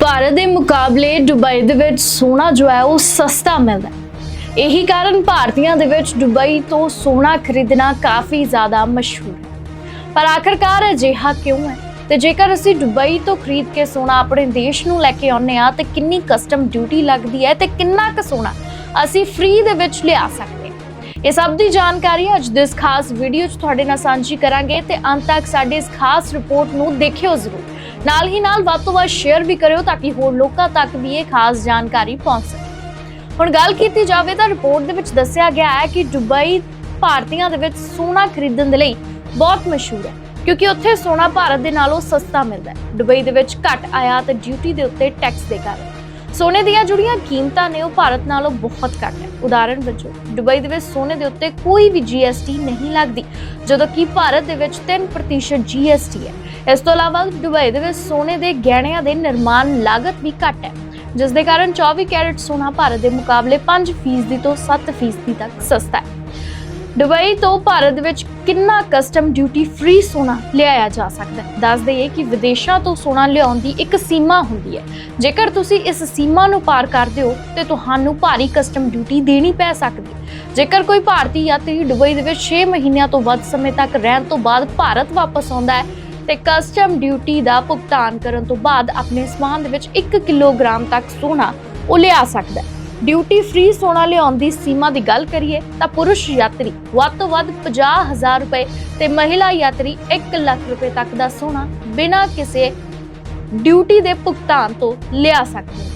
ਭਾਰਤ ਦੇ ਮੁਕਾਬਲੇ ਦੁਬਈ ਦੇ ਵਿੱਚ ਸੋਨਾ ਜੋ ਹੈ ਉਹ ਸਸਤਾ ਮਿਲਦਾ ਹੈ। ਇਹੀ ਕਾਰਨ ਭਾਰਤੀਆਂ ਦੇ ਵਿੱਚ ਦੁਬਈ ਤੋਂ ਸੋਨਾ ਖਰੀਦਣਾ ਕਾਫੀ ਜ਼ਿਆਦਾ ਮਸ਼ਹੂਰ ਹੈ। ਪਰ ਆਖਰਕਾਰ ਅਜਿਹਾ ਕਿਉਂ ਹੈ? ਤੇ ਜੇਕਰ ਅਸੀਂ ਦੁਬਈ ਤੋਂ ਖਰੀਦ ਕੇ ਸੋਨਾ ਆਪਣੇ ਦੇਸ਼ ਨੂੰ ਲੈ ਕੇ ਆਉਂਦੇ ਆ ਤੇ ਕਿੰਨੀ ਕਸਟਮ ਡਿਊਟੀ ਲੱਗਦੀ ਹੈ ਤੇ ਕਿੰਨਾ ਕੁ ਸੋਨਾ ਅਸੀਂ ਫ੍ਰੀ ਦੇ ਵਿੱਚ ਲਿਆ ਸਕਦੇ ਹਾਂ। ਇਹ ਸਭ ਦੀ ਜਾਣਕਾਰੀ ਅੱਜ ਦੇ ਇਸ ਖਾਸ ਵੀਡੀਓ 'ਚ ਤੁਹਾਡੇ ਨਾਲ ਸਾਂਝੀ ਕਰਾਂਗੇ ਤੇ ਅੰਤ ਤੱਕ ਸਾਡੀ ਇਸ ਖਾਸ ਰਿਪੋਰਟ ਨੂੰ ਦੇਖਿਓ ਜ਼ਰੂਰ। ਨਾਲ ਹੀ ਨਾਲ ਵੱਧ ਤੋਂ ਵੱਧ ਸ਼ੇਅਰ ਵੀ ਕਰਿਓ ਤਾਂ ਕਿ ਹੋਰ ਲੋਕਾਂ ਤੱਕ ਵੀ ਇਹ ਖਾਸ ਜਾਣਕਾਰੀ ਪਹੁੰਚ ਸਕੇ। ਹੁਣ ਗੱਲ ਕੀਤੀ ਜਾਵੇ ਤਾਂ ਰਿਪੋਰਟ ਦੇ ਵਿੱਚ ਦੱਸਿਆ ਗਿਆ ਹੈ ਕਿ ਦੁਬਈ ਭਾਰਤੀਆਂ ਦੇ ਵਿੱਚ ਸੋਨਾ ਖਰੀਦਣ ਦੇ ਲਈ ਬਹੁਤ ਮਸ਼ਹੂਰ ਹੈ, ਕਿਉਂਕਿ ਉੱਥੇ ਸੋਨਾ ਭਾਰਤ ਦੇ ਨਾਲੋਂ ਸਸਤਾ ਮਿਲਦਾ ਹੈ। ਦੁਬਈ ਦੇ ਵਿੱਚ ਘੱਟ ਆਯਾਤ ਡਿਊਟੀ ਦੇ ਉੱਤੇ ਟੈਕਸ ਦੇ ਕਾਰਨ। ਸੋਨੇ ਦੀਆਂ ਜਿਹੜੀਆਂ ਕੀਮਤਾਂ ਨੇ ਉਹ ਭਾਰਤ ਨਾਲੋਂ ਬਹੁਤ ਘੱਟ ਹੈ ਉਦਾਹਰਣ ਵਜੋਂ, ਦੁਬਈ ਦੇ ਵਿੱਚ ਸੋਨੇ ਦੇ ਉੱਤੇ ਕੋਈ ਵੀ GST ਨਹੀਂ ਲੱਗਦੀ, ਜਦੋਂ ਕਿ ਭਾਰਤ ਦੇ ਵਿੱਚ 3% GST ਹੈ। ਇਸ ਤੋਂ ਇਲਾਵਾ ਦੁਬਈ ਦੇ ਵਿੱਚ ਸੋਨੇ ਦੇ ਗਹਿਣਿਆਂ ਦੇ ਨਿਰਮਾਣ ਲਾਗਤ ਵੀ ਘੱਟ ਹੈ, ਜਿਸ ਦੇ ਕਾਰਨ 24 ਕੈਰਟ ਸੋਨਾ ਭਾਰਤ ਦੇ ਮੁਕਾਬਲੇ 5% ਤੋਂ 7% ਤੱਕ ਸਸਤਾ ਹੈ। ਦੁਬਈ ਤੋਂ ਭਾਰਤ ਵਿੱਚ ਕਿੰਨਾ ਕਸਟਮ ਡਿਊਟੀ ਫ੍ਰੀ ਸੋਨਾ ਲਿਆਇਆ ਜਾ ਸਕਦਾ ਹੈ? ਦੱਸ ਦਈਏ ਕਿ ਵਿਦੇਸ਼ਾਂ ਤੋਂ ਸੋਨਾ ਲਿਆਉਣ ਦੀ ਇੱਕ ਸੀਮਾ ਹੁੰਦੀ ਹੈ। ਜੇਕਰ ਤੁਸੀਂ ਇਸ ਸੀਮਾ ਨੂੰ ਪਾਰ ਕਰਦੇ ਹੋ, ਤੇ ਤੁਹਾਨੂੰ ਭਾਰੀ ਕਸਟਮ ਡਿਊਟੀ ਦੇਣੀ ਪੈ ਸਕਦੀ ਹੈ। ਜੇਕਰ ਕੋਈ ਭਾਰਤੀ ਯਾਤਰੀ ਦੁਬਈ ਦੇ ਵਿੱਚ 6 ਮਹੀਨਿਆਂ ਤੋਂ ਵੱਧ ਸਮੇਂ ਤੱਕ ਰਹਿਣ ਤੋਂ ਬਾਅਦ ਭਾਰਤ ਵਾਪਸ ਆਉਂਦਾ ਹੈ, ਤੇ ਕਸਟਮ ਡਿਊਟੀ ਦਾ ਭੁਗਤਾਨ ਕਰਨ ਤੋਂ ਬਾਅਦ ਆਪਣੇ ਸਮਾਨ ਦੇ ਵਿੱਚ 1 ਕਿਲੋਗ੍ਰਾਮ ਤੱਕ ਸੋਨਾ ਉਹ ਲਿਆ ਸਕਦਾ ਹੈ। ਡਿਊਟੀ ਫ੍ਰੀ ਸੋਨਾ ਲਿਆਉਣ ਦੀ ਸੀਮਾ ਦੀ ਗੱਲ ਕਰੀਏ ਤਾਂ ਪੁਰਸ਼ ਯਾਤਰੀ ਵੱਧ ਤੋਂ ਵੱਧ 50000 ਰੁਪਏ ਤੇ ਮਹਿਲਾ ਯਾਤਰੀ 1 ਲੱਖ ਰੁਪਏ ਤੱਕ ਦਾ ਸੋਨਾ ਬਿਨਾਂ ਕਿਸੇ ਡਿਊਟੀ ਦੇ ਭੁਗਤਾਨ ਤੋਂ ਲਿਆ ਸਕਦੇ ਨੇ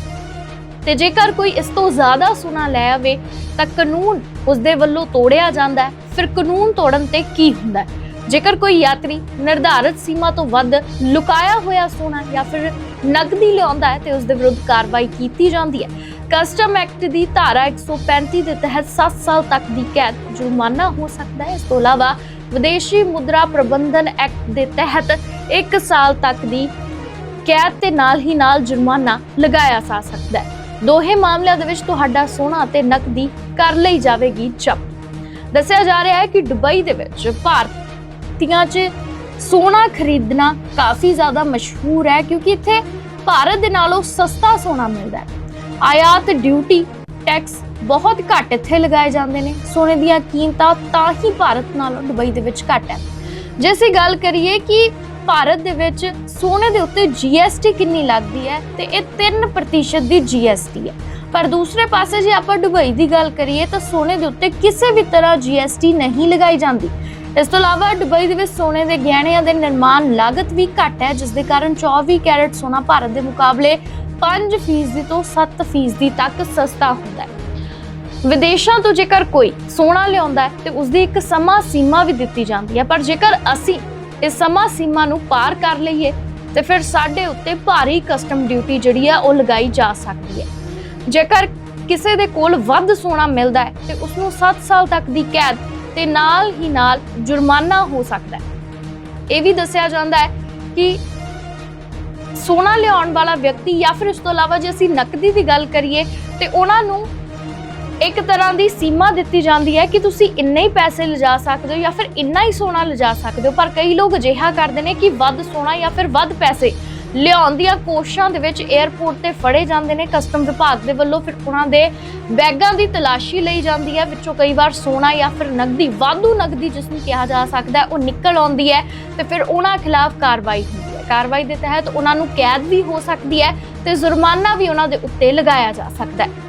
ਤੇ ਜੇਕਰ ਕੋਈ ਇਸ ਤੋਂ ਜ਼ਿਆਦਾ ਸੋਨਾ ਲੈ ਆਵੇ ਤਾਂ ਕਾਨੂੰਨ ਉਸ ਦੇ ਵੱਲੋਂ ਤੋੜਿਆ ਜਾਂਦਾ ਹੈ। ਫਿਰ ਕਾਨੂੰਨ ਤੋੜਨ ਤੇ ਕੀ ਹੁੰਦਾ ਹੈ? ਜੇਕਰ ਕੋਈ ਯਾਤਰੀ ਨਿਰਧਾਰਿਤ ਸੀਮਾ ਤੋਂ ਵੱਧ ਲੁਕਾਇਆ ਹੋਇਆ ਸੋਨਾ ਜਾਂ ਫਿਰ ਨਕਦੀ ਲਿਆਉਂਦਾ ਹੈ ਤੇ ਉਸ ਦੇ ਵਿਰੁੱਧ ਕਾਰਵਾਈ ਕੀਤੀ ਜਾਂਦੀ ਹੈ ਕਸਟਮ ਐਕਟ ਦੀ ਧਾਰਾ 135 ਦੇ ਤਹਿਤ 7 ਸਾਲ ਤੱਕ ਦੀ ਕੈਦ ਜੁਰਮਾਨਾ ਹੋ ਸਕਦਾ ਹੈ। ਇਸ ਤੋਂ ਇਲਾਵਾ ਵਿਦੇਸ਼ੀ ਮੁਦਰਾ ਪ੍ਰਬੰਧਨ ਐਕਟ ਦੇ ਤਹਿਤ 1 ਸਾਲ ਤੱਕ ਦੀ ਕੈਦ ਤੇ ਨਾਲ ਹੀ ਨਾਲ ਜੁਰਮਾਨਾ ਲਗਾਇਆ ਜਾ ਸਕਦਾ ਹੈ। ਦੋਹੇ ਮਾਮਲਿਆਂ ਦੇ ਵਿੱਚ ਤੁਹਾਡਾ ਸੋਨਾ ਅਤੇ ਨਕਦੀ ਕਰ ਲਈ ਜਾਵੇਗੀ ਜ਼ਬਤ। ਦੱਸਿਆ ਜਾ ਰਿਹਾ ਹੈ ਕਿ ਦੁਬਈ ਦੇ ਵਿੱਚ ਭਾਰਤੀਆਂ 'ਚ ਸੋਨਾ ਖਰੀਦਣਾ ਕਾਫੀ ਜ਼ਿਆਦਾ ਮਸ਼ਹੂਰ ਹੈ ਕਿਉਂਕਿ ਇੱਥੇ ਭਾਰਤ ਦੇ ਨਾਲੋਂ ਸਸਤਾ ਸੋਨਾ ਮਿਲਦਾ ਹੈ। ਆਯਾਤ ਡਿਊਟੀ, ਟੈਕਸ ਬਹੁਤ ਘੱਟ ਇੱਥੇ ਲਗਾਏ ਜਾਂਦੇ ਨੇ। ਸੋਨੇ ਦੀਆਂ ਕੀਮਤਾਂ ਤਾਂ ਹੀ ਭਾਰਤ ਨਾਲੋਂ ਦੁਬਈ ਦੇ ਵਿੱਚ ਘੱਟ ਹੈ। ਜੇ ਅਸੀਂ ਗੱਲ ਕਰੀਏ ਕਿ ਭਾਰਤ ਦੇ ਵਿੱਚ ਸੋਨੇ ਦੇ ਉੱਤੇ GST ਕਿੰਨੀ ਲੱਗਦੀ ਹੈ, ਤੇ ਇਹ 3% ਦੀ GST ਹੈ। ਪਰ ਦੂਸਰੇ ਪਾਸੇ ਜੇ ਆਪਾਂ ਦੁਬਈ ਦੀ ਗੱਲ ਕਰੀਏ, ਤਾਂ ਸੋਨੇ ਦੇ ਉੱਤੇ ਕਿਸੇ ਵੀ ਤਰ੍ਹਾਂ GST ਨਹੀਂ ਲਗਾਈ ਜਾਂਦੀ। ਇਸ ਤੋਂ ਇਲਾਵਾ ਦੁਬਈ ਦੇ ਵਿੱਚ ਸੋਨੇ ਦੇ ਗਹਿਣਿਆਂ ਦੇ ਨਿਰਮਾਣ ਲਾਗਤ ਵੀ ਘੱਟ ਹੈ, ਜਿਸ ਦੇ ਕਾਰਨ 24 ਕੈਰਟ ਸੋਨਾ ਭਾਰਤ ਦੇ ਮੁਕਾਬਲੇ 5% ਤੋਂ 7% ਤੱਕ ਸਸਤਾ ਹੁੰਦਾ ਹੈ। ਵਿਦੇਸ਼ਾਂ ਤੋਂ ਜੇਕਰ ਕੋਈ ਸੋਨਾ ਲਿਆਉਂਦਾ ਹੈ ਤੇ ਉਸ ਦੀ ਇੱਕ ਸਮਾਂ ਸੀਮਾ ਵੀ ਦਿੱਤੀ ਜਾਂਦੀ ਹੈ, ਪਰ ਜੇਕਰ ਅਸੀਂ ਇਸ ਸਮਾਂ ਸੀਮਾ ਨੂੰ ਪਾਰ ਕਰ ਲਈਏ, ਤੇ ਫਿਰ ਸਾਡੇ ਉੱਤੇ ਭਾਰੀ ਕਸਟਮ ਡਿਊਟੀ ਜਿਹੜੀ ਹੈ ਉਹ ਲਗਾਈ ਜਾ ਸਕਦੀ ਹੈ। ਜੇਕਰ ਕਿਸੇ ਦੇ ਕੋਲ ਵੱਧ ਸੋਨਾ ਮਿਲਦਾ ਹੈ ਤੇ ਉਸ ਨੂੰ 7 ਸਾਲ ਤੱਕ ਦੀ ਕੈਦ ਤੇ ਨਾਲ ਹੀ ਨਾਲ ਜੁਰਮਾਨਾ ਹੋ ਸਕਦਾ ਹੈ। ਇਹ ਵੀ ਦੱਸਿਆ ਜਾਂਦਾ ਹੈ ਕਿ ਸੋਨਾ ਲਿਆਉਣ ਵਾਲਾ ਵਿਅਕਤੀ ਜਾਂ ਫਿਰ ਉਸ ਤੋਂ ਇਲਾਵਾ ਜੇ ਅਸੀਂ ਨਕਦੀ ਦੀ ਗੱਲ ਕਰੀਏ ਤੇ ਉਹਨਾਂ ਨੂੰ ਇੱਕ ਤਰ੍ਹਾਂ ਦੀ ਸੀਮਾ ਦਿੱਤੀ ਜਾਂਦੀ ਹੈ ਕਿ ਤੁਸੀਂ ਇੰਨੇ ਹੀ ਪੈਸੇ ਲਿਜਾ ਸਕਦੇ ਹੋ ਜਾਂ ਫਿਰ ਇੰਨਾ ਹੀ ਸੋਨਾ ਲਿਜਾ ਸਕਦੇ ਹੋ, ਪਰ ਕਈ ਲੋਕ ਅਜਿਹਾ ਕਰਦੇ ਨੇ ਕਿ ਵੱਧ ਸੋਨਾ ਜਾਂ ਫਿਰ ਵੱਧ ਪੈਸੇ ਲਿਆਉਣ ਦੀਆਂ ਕੋਸ਼ਿਸ਼ਾਂ ਦੇ ਵਿੱਚ 에ਅਰਪੋਰਟ ਤੇ ਫੜੇ ਜਾਂਦੇ ਨੇ ਕਸਟਮ ਵਿਭਾਗ ਦੇ ਵੱਲੋਂ ਫਿਰ ਉਹਨਾਂ ਦੇ ਬੈਗਾਂ ਦੀ ਤਲਾਸ਼ੀ ਲਈ ਜਾਂਦੀ ਹੈ, ਵਿੱਚੋਂ ਕਈ ਵਾਰ ਸੋਨਾ ਜਾਂ ਫਿਰ ਨਕਦੀ, ਵਾਧੂ ਨਕਦੀ ਜਿਸ ਨੂੰ ਕਿਹਾ ਜਾ ਸਕਦਾ ਹੈ, ਉਹ ਨਿਕਲ ਆਉਂਦੀ ਹੈ ਤੇ ਫਿਰ ਉਹਨਾਂ ਖਿਲਾਫ ਕਾਰਵਾਈ ਹੁੰਦੀ ਕਾਰਵਾਈ ਦੇ ਤਹਿਤ ਉਹਨਾਂ ਨੂੰ ਕੈਦ ਵੀ ਹੋ ਸਕਦੀ ਹੈ ਤੇ ਜੁਰਮਾਨਾ ਵੀ ਉਹਨਾਂ ਦੇ ਉੱਤੇ ਲਗਾਇਆ ਜਾ ਸਕਦਾ ਹੈ।